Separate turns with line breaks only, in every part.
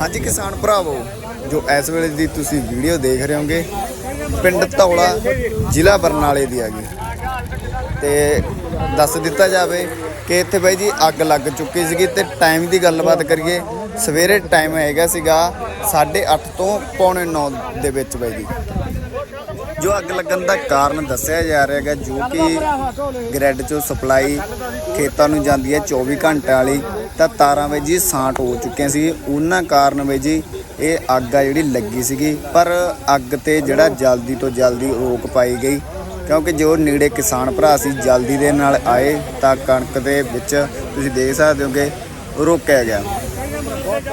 ਹਾਂਜੀ, ਕਿਸਾਨ ਭਰਾਵੋ, ਜੋ ਇਸ ਵੇਲੇ ਦੀ ਤੁਸੀਂ ਵੀਡੀਓ ਦੇਖ ਰਹੇ ਹੋਗੇ, ਪਿੰਡ ਧੌਲਾ ਜ਼ਿਲ੍ਹਾ ਬਰਨਾਲੇ ਦੀ ਹੈਗੀ। ਤੇ ਦੱਸ ਦਿੱਤਾ ਜਾਵੇ ਕਿ ਇੱਥੇ ਬਾਈ ਜੀ ਅੱਗ ਲੱਗ ਚੁੱਕੀ ਸੀਗੀ ਤੇ ਟਾਈਮ ਦੀ ਗੱਲਬਾਤ ਕਰੀਏ, ਸਵੇਰੇ ਟਾਈਮ ਹੈਗਾ ਸੀਗਾ 8:30 ਤੋਂ ਪੌਣੇ 9 ਦੇ ਵਿੱਚ ਬਾਈ ਜੀ। ਜੋ ਅੱਗ ਲੱਗਣ ਦਾ ਕਾਰਨ ਦੱਸਿਆ ਜਾ ਰਿਹਾ ਹੈਗਾ, ਜੋ ਕਿ ਗ੍ਰਿਡ ਚੋਂ ਸਪਲਾਈ ਖੇਤਾਂ ਨੂੰ ਜਾਂਦੀ ਹੈ 24 ਘੰਟੇ ਵਾਲੀ ਤਾਂ ਤਾਰਾਂ ਵਿੱਚ ਜੀ ਸਾਂਟ ਹੋ ਚੁੱਕੀਆਂ ਸੀ। ਉਹਨਾਂ ਕਾਰਨ ਵਿੱਚ ਜੀ ਇਹ ਅੱਗ ਆ ਜਿਹੜੀ ਲੱਗੀ ਸੀਗੀ। ਪਰ ਅੱਗ ਤੇ ਜਿਹੜਾ ਜਲਦੀ ਤੋਂ ਜਲਦੀ ਰੋਕ ਪਾਈ ਗਈ, ਕਿਉਂਕਿ ਜੋ ਨੇੜੇ ਕਿਸਾਨ ਭਰਾ ਸੀ ਜਲਦੀ ਦੇ ਨਾਲ ਆਏ, ਤਾਂ ਕਣਕ ਦੇ ਵਿੱਚ ਤੁਸੀਂ ਦੇਖ ਸਕਦੇ ਹੋ ਕਿ ਰੋਕਿਆ ਗਿਆ।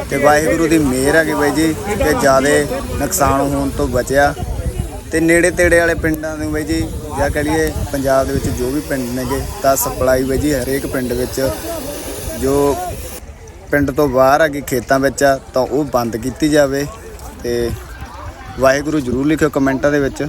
ਤੇ ਵਾਹਿਗੁਰੂ ਦੀ ਮਿਹਰ ਹੈ ਕਿ ਬਾਈ ਜੀ, ਕਿ ਜ਼ਿਆਦਾ ਨੁਕਸਾਨ ਹੋਣ ਤੋਂ ਬਚਿਆ। ਤੇ ਨੇੜੇ ਤੇੜੇ ਵਾਲੇ ਪਿੰਡਾਂ ਨੂੰ ਬਾਈ ਜੀ, ਜਾਂ ਕਹ ਲਈਏ ਪੰਜਾਬ ਦੇ ਵਿੱਚ ਜੋ ਵੀ ਪਿੰਡ ਨੇਗੇ, ਤਾਂ ਸਪਲਾਈ ਬਾਈ ਜੀ ਹਰੇਕ ਪਿੰਡ ਵਿੱਚ ਜੋ ਪਿੰਡ ਤੋਂ ਬਾਹਰ ਆ ਕਿ ਖੇਤਾਂ ਵਿੱਚ ਆ, ਤਾਂ ਉਹ ਬੰਦ ਕੀਤੀ ਜਾਵੇ ਤੇ ਵਾਹਿਗੁਰੂ ਜਰੂਰ ਲਿਖਿਓ ਕਮੈਂਟਾਂ ਦੇ ਵਿੱਚ।